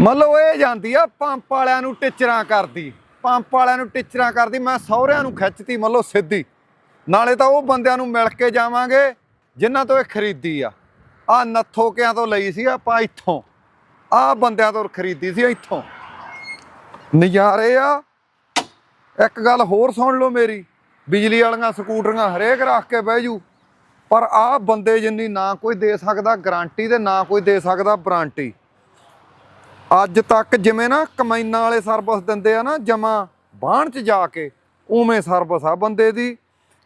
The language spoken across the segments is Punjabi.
ਮੰਨ ਲਓ ਇਹ ਜਾਂਦੀ ਆ, ਪੰਪ ਵਾਲਿਆਂ ਨੂੰ ਟਿਚਰਾਂ ਕਰਦੀ। ਪੰਪ ਵਾਲਿਆਂ ਨੂੰ ਟਿਚਰਾਂ ਕਰਦੀ, ਮੈਂ ਸਹੁਰਿਆਂ ਨੂੰ ਖਿੱਚਤੀ ਮੰਨ ਸਿੱਧੀ। ਨਾਲੇ ਤਾਂ ਉਹ ਬੰਦਿਆਂ ਨੂੰ ਮਿਲ ਕੇ ਜਾਵਾਂਗੇ, ਜਿਨ੍ਹਾਂ ਤੋਂ ਇਹ ਖਰੀਦੀ ਆ। ਆ ਨੱਥੋਕਿਆਂ ਤੋਂ ਲਈ ਸੀ ਆਪਾਂ ਇੱਥੋਂ। ਆ ਬੰਦਿਆਂ ਤੋਂ ਖਰੀਦੀ ਸੀ ਇੱਥੋਂ। ਨਜ਼ਾਰੇ ਆ। ਇੱਕ ਗੱਲ ਹੋਰ ਸੁਣ ਲਓ ਮੇਰੀ। ਬਿਜਲੀ ਵਾਲੀਆਂ ਸਕੂਟਰੀਆਂ ਹਰੇਕ ਰੱਖ ਕੇ ਬਹਿ ਜੂ। ਪਰ ਆ ਬੰਦੇ ਜਿੰਨੀ ਨਾ ਕੋਈ ਦੇ ਸਕਦਾ, ਗਾਰੰਟੀ ਤੇ ਨਾ ਕੋਈ ਦੇ ਸਕਦਾ, ਵਾਰੰਟੀ। ਅੱਜ ਤੱਕ ਜਿਵੇਂ ਨਾ ਕਮਾਈਨਾਂ ਵਾਲੇ ਸਰਵਿਸ ਦਿੰਦੇ ਆ ਨਾ ਜਮਾ ਬਾਹਣ ਚ ਜਾ ਕੇ ਉਵੇਂ ਸਰਵਿਸ ਆ ਬੰਦੇ ਦੀ।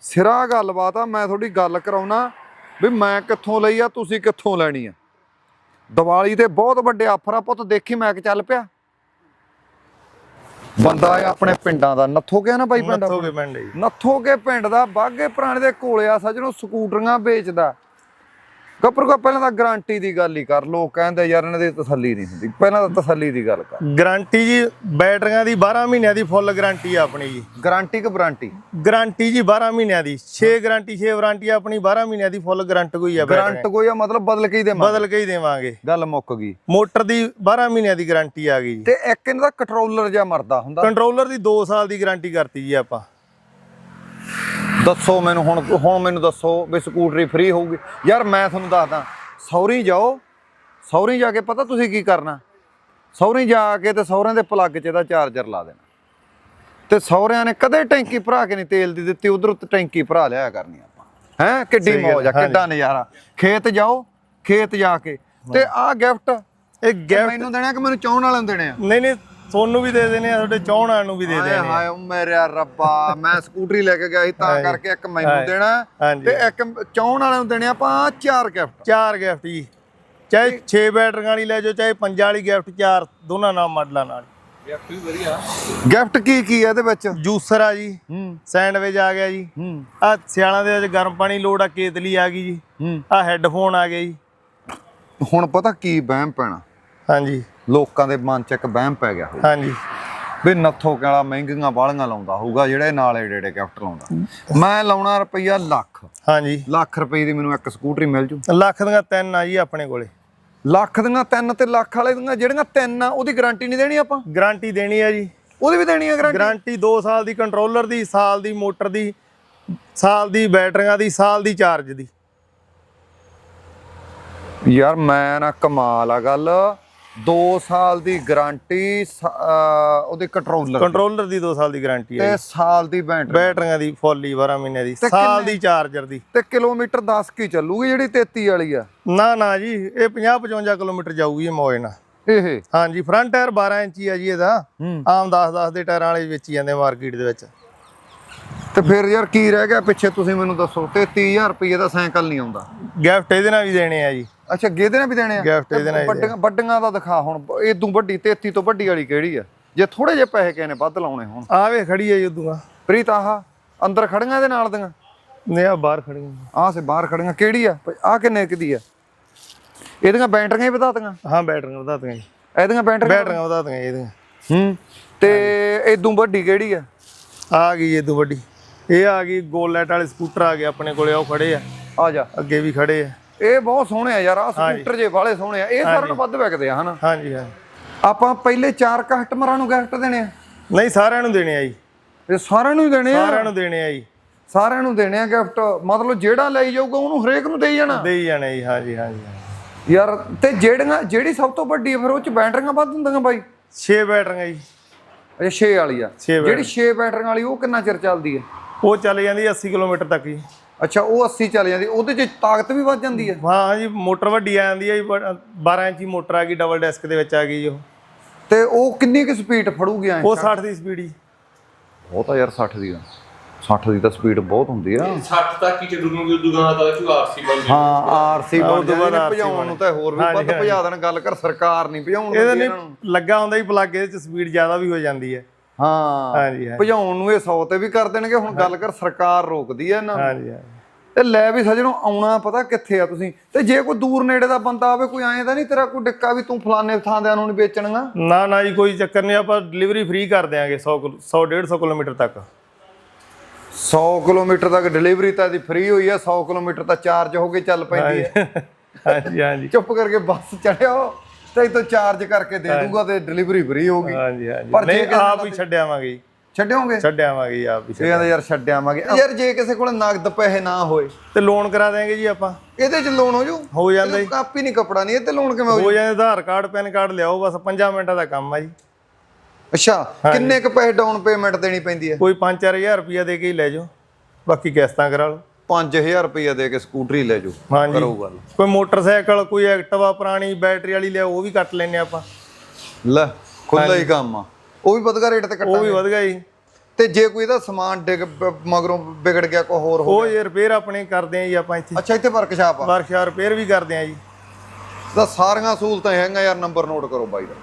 ਸਿਰਾ ਗੱਲਬਾਤ ਆ ਮੈਂ ਤੁਹਾਡੀ ਗੱਲ ਕਰਾਉਣਾ ਵੀ ਮੈਂ ਕਿੱਥੋਂ ਲਈ ਆ ਤੁਸੀਂ ਕਿੱਥੋਂ ਲੈਣੀ ਆ। ਦੀਵਾਲੀ ਤੇ ਬਹੁਤ ਵੱਡੇ ਆਫਰ ਆ ਪੁੱਤ ਦੇਖੀ ਮੈਂ ਕਿ ਚੱਲ ਪਿਆ। ਬੰਦਾ ਆ ਆਪਣੇ ਪਿੰਡਾਂ ਦਾ ਨੱਥੋ ਗਿਆ ਨਾ ਬਾਈ ਪਿੰਡ? ਨੱਥੋ ਕੇ ਪਿੰਡ ਦਾ ਬਾਗੇ ਪੁਰਾਣੇ ਦੇ ਕੋਲੇ ਆ ਸੱਜਣੋ ਸਕੂਟਰੀਆਂ ਵੇਚਦਾ। ਗੱਪਰ ਕੋ ਪਹਿਲਾਂ ਤਾਂ ਗਾਰੰਟੀ ਦੀ ਗੱਲ ਹੀ ਕਰ ਲੋਕ ਕਹਿੰਦੇ ਯਾਰ ਇਹਨਾਂ ਦੀ ਤਸੱਲੀ ਨਹੀਂ ਹੁੰਦੀ ਪਹਿਲਾਂ ਤਾਂ ਤਸੱਲੀ ਦੀ ਗੱਲ ਕਰ। ਗਾਰੰਟੀ ਜੀ ਬੈਟਰੀਆਂ ਦੀ 12 ਮਹੀਨਿਆਂ ਦੀ ਫੁੱਲ ਗਾਰੰਟੀ ਆ ਆਪਣੀ ਜੀ। ਗਾਰੰਟੀ ਕਿ ਵਾਰੰਟੀ ਗਾਰੰਟੀ ਜੀ 12 ਮਹੀਨਿਆਂ ਦੀ 6 ਗਾਰੰਟੀ 6 ਵਾਰੰਟੀ ਆਪਣੀ 12 ਮਹੀਨਿਆਂ ਦੀ ਫੁੱਲ ਗਾਰੰਟ ਕੋਈ ਆ ਗਾਰੰਟ ਕੋਈ ਆ ਮਤਲਬ ਬਦਲ ਕੇ ਹੀ ਦੇਵਾਂ ਬਦਲ ਕੇ ਹੀ ਦੇਵਾਂਗੇ। ਗੱਲ ਮੁੱਕ ਗਈ। ਮੋਟਰ ਦੀ 12 ਮਹੀਨਿਆਂ ਦੀ ਗਾਰੰਟੀ ਆ ਗਈ ਜੀ। ਤੇ ਇੱਕ ਇਹਨਾਂ ਦਾ ਕੰਟਰੋਲਰ ਜਿਹਾ ਮਰਦਾ ਹੁੰਦਾ। ਕੰਟਰੋਲਰ ਦੀ 2 ਸਾਲ ਦੀ ਗਾਰੰਟੀ ਕਰਤੀ ਜੀ ਆਪਾਂ। ਦੱਸੋ ਮੈਨੂੰ ਹੁਣ ਹੁਣ ਮੈਨੂੰ ਦੱਸੋ ਵੀ ਸਕੂਟਰੀ ਫ੍ਰੀ ਹੋਊਗੀ। ਯਾਰ ਮੈਂ ਤੁਹਾਨੂੰ ਦੱਸਦਾ ਸੌਰੀ ਜਾਓ ਸੌਰੀ ਜਾ ਕੇ ਪਤਾ ਤੁਸੀਂ ਕੀ ਕਰਨਾ? ਸੌਰੀ ਜਾ ਕੇ ਤੇ ਸਹੁਰਿਆਂ ਦੇ ਪਲੱਗ 'ਚ ਇਹਦਾ ਚਾਰਜਰ ਲਾ ਦੇਣਾ। ਤੇ ਸਹੁਰਿਆਂ ਨੇ ਕਦੇ ਟੈਂਕੀ ਭਰਾ ਕੇ ਨਹੀਂ ਤੇਲ ਦੀ ਦਿੱਤੀ ਉਧਰ ਟੈਂਕੀ ਭਰਾ ਲਿਆ ਕਰਨੀ ਆਪਾਂ। ਹੈ? ਕਿੱਡੀ ਮੌਜ ਆ। ਕਿੱਡਾ ਨਜ਼ਾਰਾ। ਖੇਤ ਜਾਓ ਖੇਤ ਜਾ ਕੇ। ਤੇ ਆਹ ਗਿਫਟ ਇਹ ਗਿਫਟ ਮੈਨੂੰ ਦੇਣਾ ਕਿ ਮੈਨੂੰ ਚਾਹਣ ਵਾਲਿਆਂ ਨੂੰ ਦੇਣੇ ਨਹੀਂ ਨਹੀਂ ਤੁਹਾਨੂੰ ਵੀ ਦੇ ਦੇਣੇ ਆ ਤੁਹਾਡੇ ਚਾਹਣ ਨੂੰ ਵੀ ਦੇ ਹਾਏ ਦੇਣੇ ਆ। ਹਾਏ ਓ ਮੇਰੇ ਰੱਬਾ ਮੈਂ ਸਕੂਟਰੀ ਲੈ ਕੇ ਗਿਆ ਸੀ ਤਾਂ ਹਾਏ। ਕਰਕੇ ਇੱਕ ਮੈਨੂੰ ਹਾਏ। ਦੇਣਾ। ਤੇ ਇੱਕ ਚਾਹਣ ਵਾਲਿਆਂ ਨੂੰ ਦੇਣੇ ਆਪਾਂ ਚਾਰ ਗਿਫਟ। ਚਾਰ ਗਿਫਟ ਜੀ। ਚਾਹੇ 6 ਬੈਟਰੀਆਂ ਵਾਲੀ ਲੈ ਜਾਓ ਚਾਹੇ 5 ਵਾਲੀ ਗਿਫਟ ਚਾਰ ਦੋਨਾਂ ਨਾਲ ਮਾਡਲਾਂ ਨਾਲ। ਗਿਫਟ ਕੀ ਕੀ ਹੈ ਇਹਦੇ ਵਿੱਚ? ਜੂਸਰ ਆ ਜੀ। ਹੂੰ। ਸੈਂਡਵਿਚ ਆ ਗਿਆ ਜੀ। ਹੂੰ। ਆ ਸਿਆਲਾਂ ਦੇ ਵਿੱਚ ਗਰਮ ਪਾਣੀ ਲੋੜ ਆ ਕੇਤਲੀ ਆ ਗਈ ਜੀ। ਹੂੰ। ਆ ਹੈੱਡਫੋਨ ਆ ਗਏ ਜੀ। ਹੁਣ ਪਤਾ ਕੀ ਵਹਿਮ ਪੈਣਾ। ਹਾਂਜੀ। ਲੋਕਾਂ ਦੇ ਮਨ 'ਚ ਇੱਕ ਵਹਿਮ ਪੈ ਗਿਆ ਹੋਊ ਹਾਂਜੀ। ਵੀ ਨੱਥੋ ਵਾਲਾ ਮਹਿੰਗੀਆਂ ਬਾਲੀਆਂ ਲਾਉਂਦਾ ਹੋਊਗਾ ਜਿਹੜੇ ਨਾਲ ਏਡੇ ਏਡੇ ਗਿਫਟ ਲਾਉਂਦਾ। ਮੈਂ ਲਾਉਣਾ ਰੁਪਈਆ ਲੱਖ। ਹਾਂਜੀ। ਲੱਖ ਰੁਪਏ ਦੀ ਮੈਨੂੰ ਇੱਕ ਸਕੂਟਰੀ ਮਿਲ ਜੂ। ਲੱਖ ਦੀਆਂ ਤਿੰਨ ਆ ਜੀ ਆਪਣੇ ਕੋਲੇ। ਲੱਖ ਦੀਆਂ ਤਿੰਨ ਤੇ ਲੱਖ ਵਾਲੇ ਦੀਆਂ ਜਿਹੜੀਆਂ ਤਿੰਨ ਆ ਉਹਦੀ ਗਾਰੰਟੀ ਨਹੀਂ ਦੇਣੀ ਆਪਾਂ? ਗਾਰੰਟੀ ਦੇਣੀ ਆ ਜੀ। ਉਹਦੀ ਵੀ ਦੇਣੀ ਆ ਗਾਰੰਟੀ ਗਾਰੰਟੀ 2 ਸਾਲ ਦੀ ਕੰਟਰੋਲਰ ਦੀ ਸਾਲ ਦੀ ਮੋਟਰ ਦੀ ਸਾਲ ਦੀ ਬੈਟਰੀਆਂ ਦੀ ਸਾਲ ਦੀ ਚਾਰਜ ਦੀ। ਯਾਰ ਮੈਂ ਨਾ ਕਮਾਲ ਆ ਗੱਲ। 2 ਸਾਲ ਦੀ ਗਾਰੰਟੀ ਉਹਦੇ ਕੰਟਰੋਲਰ ਕੰਟਰੋਲਰ ਦੀ 2 ਸਾਲ ਦੀ ਗਾਰੰਟੀ ਆ ਤੇ ਸਾਲ ਦੀ ਬੈਟਰੀ ਬੈਟਰੀਆਂ ਦੀ ਫੁੱਲ ਹੀ 12 ਮਹੀਨੇ ਦੀ। ਸਾਲ? ਦੀ ਚਾਰਜਰ ਦੀ। ਤੇ ਕਿਲੋਮੀਟਰ 10 ਕੀ ਚੱਲੂਗੀ ਜਿਹੜੀ 33 ਵਾਲੀ ਆ? ਨਾ ਨਾ ਜੀ ਇਹ 50 55 ਕਿਲੋਮੀਟਰ ਜਾਊਗੀ ਇਹ ਮੌਜ ਨਾਲ। ਇਹ ਹਾਂਜੀ ਫਰੰਟ ਟਾਇਰ 12 ਇੰਚੀ ਆ ਜੀ ਇਹਦਾ। ਹੂੰ। ਆਮ 10 10 ਦੇ ਟਾਇਰਾਂ ਵਾਲੇ ਵੇਚੀ ਜਾਂਦੇ ਮਾਰਕੀਟ ਦੇ ਵਿੱਚ। ਤੇ ਫਿਰ ਯਾਰ ਕੀ ਰਹਿ ਗਿਆ ਪਿੱਛੇ ਤੁਸੀਂ ਮੈਨੂੰ ਦੱਸੋ 33000 ਰੁਪਏ ਦਾ ਸਾਈਕਲ ਨਹੀਂ ਆਉਂਦਾ। ਗਿਫਟ ਇਹਦੇ ਨਾਲ ਵੀ ਦੇਣੇ ਆ ਜੀ। ਅੱਛਾ ਗੇਦੇ ਨੇ ਵੀ ਦੇਣੇ ਆ? ਤੇ ਇਹਦੇ ਨਾਲ ਵੱਡੀਆਂ ਵੱਡੀਆਂ ਦਾ ਦਿਖਾ ਹੁਣ ਇਦੋਂ ਵੱਡੀ 33 ਤੋਂ ਵੱਡੀ ਵਾਲੀ ਕਿਹੜੀ ਆ? ਜੇ ਥੋੜੇ ਜਿਹੇ ਪੈਸੇ ਕਿਸੇ ਨੇ ਵੱਧ ਲਾਉਣੇ ਹੋਣ। ਆ ਵੇ ਖੜੀ ਹੈ ਜੁਦੂਆਂ ਪ੍ਰੀਤ ਆਹ ਅੰਦਰ ਖੜੀਆਂ ਦੇ ਨਾਲ ਦੀਆਂ? ਨੇ ਆ ਬਾਹਰ ਖੜੀਆਂ। ਆਹ ਸੇ ਬਾਹਰ ਖੜੀਆਂ ਕਿਹੜੀ ਆ? ਆ ਕਿੰਨੇ ਕੁ ਦੀ ਆ? ਇਹਦੀਆਂ ਬੈਟਰੀਆਂ ਹੀ ਵਧਾਤੀਆਂ? ਹਾਂ ਬੈਟਰੀਆਂ ਵਧਾ ਦਿਆਂ ਜੀ। ਇਹਦੀਆਂ ਬੈਟਰੀਆਂ? ਬੈਟਰੀਆਂ ਵਧਾ ਦਿਆਂ ਇਹਦੀਆਂ। ਹੂੰ ਤੇ ਇਦੋਂ ਵੱਡੀ ਕਿਹੜੀ ਆ? ਆ ਗਈ ਇਹ ਤੋਂ ਵੱਡੀ। ਇਹ ਆ ਗਈ ਗੋਲ ਲਾਈਟ ਵਾਲੇ ਸਕੂਟਰ ਆ ਗਏ ਆਪਣੇ ਕੋਲੇ ਉਹ ਖੜੇ ਆ। ਆ ਜਾ। ਅੱਗੇ ਵੀ ਖੜੇ ਆ। ਇਹ ਬਹੁਤ ਸੋਹਣੇ ਆ ਯਾਰ ਆ ਸਕੂਟਰ ਜੇ ਵਾਲੇ ਸੋਹਣੇ ਆ ਇਹ ਸਾਰਿਆਂ ਨੂੰ ਵੱਧ ਵਿਕਦੇ ਆ ਹਨਾ? ਹਾਂਜੀ ਹਾਂ। ਆਪਾਂ ਪਹਿਲੇ ਚਾਰ ਕਸਟਮਰਾਂ ਨੂੰ ਗਿਫਟ ਦੇਣੇ ਆ। ਨਹੀਂ ਸਾਰਿਆਂ ਨੂੰ ਦੇਣੇ ਆ ਜੀ। ਇਹ ਸਾਰਿਆਂ ਨੂੰ ਹੀ ਦੇਣੇ ਆ? ਸਾਰਿਆਂ ਨੂੰ ਦੇਣੇ ਆ ਜੀ। ਸਾਰਿਆਂ ਨੂੰ ਦੇਣੇ ਆ ਗਿਫਟ ਮਤਲਬ ਜਿਹੜਾ ਲਈ ਜਾਊਗਾ ਉਹਨੂੰ ਹਰੇਕ ਨੂੰ ਦੇਈ ਜਾਣਾ। ਦੇ ਹੀ ਜਾਣੇ ਜੀ ਹਾਂਜੀ ਹਾਂਜੀ। ਯਾਰ ਤੇ ਜਿਹੜੀਆਂ ਜਿਹੜੀ ਸਭ ਤੋਂ ਵੱਡੀ ਆ ਫਿਰ ਉਹ ਚ ਬੈਟਰੀਆਂ ਵੱਧ ਹੁੰਦੀਆਂ ਬਾਈ। 6 ਬੈਟਰੀਆਂ ਜੀ। ਅੱਛਾ 6 ਵਾਲੀ ਆ। ਜਿਹੜੀ 6 ਬੈਟਰੀਆਂ ਵਾਲੀ ਉਹ ਕਿੰਨਾ ਚਿਰ ਚੱਲਦੀ ਆ? ਉਹ ਚੱਲ ਜਾਂਦੀ 80 ਕਿਲੋਮੀਟਰ ਤੱਕ ਜੀ। ਅੱਛਾ ਉਹ 80 ਚੱਲ ਜਾਂਦੀ ਉਹਦੇ ਚ ਤਾਕਤ ਵੀ ਵੱਧ ਜਾਂਦੀ ਆ ਹਾਂ ਜੀ ਮੋਟਰ ਵੱਡੀ ਆ ਜਾਂਦੀ ਹੈ ਜੀ 12 ਇੰਚੀ ਮੋਟਰ ਆ ਗਈ ਡਬਲ ਡੈਸਕ ਦੇ ਵਿੱਚ ਆ ਗਈ ਜੋ ਤੇ ਉਹ ਕਿੰਨੀ ਕੁ ਸਪੀਡ ਫੜੂਗੀ ਐ? ਉਹ 60 ਦੀ ਸਪੀਡ ਜੀ। ਬਹੁਤ ਆ ਯਾਰ 60 ਦੀ ਆ। 60 ਦੀ ਤਾਂ ਸਪੀਡ ਬਹੁਤ ਹੁੰਦੀ ਆ। 60 ਤੱਕ ਹੀ ਚੱਲੂ ਨੂੰ ਦੁਕਾਨ ਦਾ ਕਿ ਆਰਸੀ ਬਣ ਹਾਂ ਆਰਸੀ ਹਾਂ, ਬਣ ਤੋਂ ਜਾਂਦੀ ਨੇ ਭਜਾਉਣ ਨੂੰ ਤਾਂ ਹੋਰ ਵੀ ਵੱਧ। ਭਜਾ ਦੇਣ ਗੱਲ ਕਰ ਸਰਕਾਰ ਨਹੀਂ ਭਜਾਉਣ ਨਹੀਂ ਇਹਨਾਂ ਨੂੰ। ਲੱਗਾ ਹੁੰਦਾ ਜੀ ਪਲੱਗ ਇਹਦੇ ਚ ਸਪੀਡ ਜ਼ਿਆਦਾ ਵੀ ਹੋ ਜਾਂਦੀ ਹੈ। ਹਾਂ। ਹਾਂਜੀ ਹਾਂਜੀ। ਭਜਾਉਣ ਨੂੰ ਇਹ 100 ਤੇ ਵੀ ਕਰ ਦੇਣਗੇ। ਹੁਣ ਗੱਲ ਕਰ ਸਰਕਾਰ ਰੋਕਦੀ ਆ ਇਹਨਾਂ ਨੂੰ। ਹਾਂਜੀ ਹਾਂਜੀ। ਤੇ ਲੈ ਵੀ ਸਜਣੋ ਆਉਣਾ ਪਤਾ ਕਿੱਥੇ ਆ ਤੁਸੀਂ? ਤੇ ਜੇ ਕੋਈ ਦੂਰ ਨੇੜੇ ਦਾ ਬੰਦਾ ਆਵੇ ਕੋਈ ਐਂ ਤਾਂ ਨਹੀਂ ਤੇਰਾ ਕੋਈ ਡਿੱਕਾ ਵੀ ਤੂੰ ਫਲਾਣੇ ਥਾਂ ਦੇ ਨੂੰ ਨਹੀਂ ਵੇਚਣਗਾ? ਨਾ ਨਾ ਜੀ ਕੋਈ ਚੱਕਰ ਨਹੀਂ। ਆਪਾਂ ਡਿਲੀਵਰੀ ਫ੍ਰੀ ਕਰ ਦਿਆਂਗੇ 100 ਕਿਲੋ- 100 150 ਕਿਲੋਮੀਟਰ ਤੱਕ। 100 ਕਿਲੋਮੀਟਰ ਤੱਕ ਡਿਲੀਵਰੀ ਤਾਂ ਦੀ ਫ੍ਰੀ ਹੋਈ ਆ। 100 ਕਿਲੋਮੀਟਰ ਤਾਂ ਚਾਰਜ ਹੋ ਕੇ ਚੱਲ ਪੈਂਦੀ ਹੈ ਹਾਂਜੀ ਹਾਂਜੀ। ਚੁੱਪ ਕਰਕੇ ਬੱਸ ਚੜਿਓ। ਤੇ ਤੋਂ ਚਾਰਜ ਕਰਕੇ ਦੇ ਦੂਗਾ ਤੇ ਡਿਲੀਵਰੀ ਫ੍ਰੀ ਹੋਊਗੀ। ਹਾਂਜੀ ਹਾਂਜੀ। ਪਰ ਨਹੀਂ ਆਪ ਹੀ ਛੱਡਿਆਵਾਂਗੇ ਜੀ। ਛੱਡਿਓਗੇ? ਛੱਡਿਆਵਾਂਗੇ ਜੀ ਆਪ ਹੀ ਛੱਡ- ਕਹਿੰਦਾ ਯਾਰ ਛੱਡਿਆਵਾਂਗੇ। ਯਾਰ ਜੇ ਕਿਸੇ ਕੋਲ ਨਗਦ ਪੈਸੇ ਨਾ ਹੋਏ। ਤੇ ਲੋਨ ਕਰਾ ਦੇਾਂਗੇ ਜੀ ਆਪਾਂ। ਇਹਦੇ ਚ ਲੋਨ ਹੋ ਜੂ? ਹੋ ਜਾਂਦਾ ਜੀ। ਕਾਪੀ ਨਹੀਂ ਕਪੜਾ ਨਹੀਂ ਇਹ ਤੇ ਲੋਨ ਕਿਵੇਂ ਹੋ ਜੂ? ਹੋ ਜਾਂਦੇ ਆਧਾਰ ਕਾਰਡ ਪੈਨ ਕਾਰਡ ਲਿਆਓ ਬਸ 5 ਮਿੰਟਾਂ ਦਾ ਕੰਮ ਆ ਜੀ। ਅੱਛਾ ਕਿੰਨੇ ਕ ਪੈਸੇ ਡਾਊਨ ਪੇਮੈਂਟ ਦੇਣੀ ਪੈਂਦੀ ਹੈ? ਕੋਈ 5-4000 ਰੁਪਇਆ ਦੇ ਕੇ ਹੀ ਲੈ ਜਾਓ। ਬਾਕੀ ਕਿਸ਼ਤਾਂ ਕਰਾ ਲਓ। 5000 ਰੁਪਏ ਦੇ ਕੇ ਸਕੂਟਰੀ ਲੈ ਜੂ ਹਾਂਜੀ। ਕਰੋ ਗੱਲ ਕੋਈ ਮੋਟਰਸਾਈਕਲ ਕੋਈ ਐਕਟਿਵਾ ਪੁਰਾਣੀ ਬੈਟਰੀ ਵਾਲੀ ਲਿਆਓ ਉਹ ਵੀ ਕੱਟ ਲੈਨੇ ਆਪਾਂ। ਲੈ ਖੁੱਲਾ ਹੀ ਕੰਮ ਆ। ਉਹ ਵੀ ਵਧਗਾ ਰੇਟ ਤੇ ਉਹ ਕੱਟਾਂਗੇ ਵੀ ਵਧ ਗਿਆ ਜੀ। ਤੇ ਜੇ ਕੋਈ ਇਹਦਾ ਸਮਾਨ ਡਿੱਗ ਮਗਰੋਂ ਵਿਗੜ ਗਿਆ ਕੋਈ ਹੋਰ ਹੋ ਉਹ ਇਹ ਰਿਪੇਅਰ ਆਪਣੇ ਕਰਦੇ ਆ ਜੀ ਆਪਾਂ ਇੱਥੇ। ਅੱਛਾ ਇੱਥੇ ਵਰਕਸ਼ਾਪ ਆ? ਵਰਕਸ਼ਾਪ ਰਿਪੇਅਰ ਵੀ ਕਰਦੇ ਆ ਜੀ। ਤਾਂ ਸਾਰੀਆਂ ਸਹੂਲਤਾਂ ਹੈਗੀਆਂ ਯਾਰ ਨੰਬਰ ਨੋਟ ਕਰੋ ਬਾਈ ਦਾ।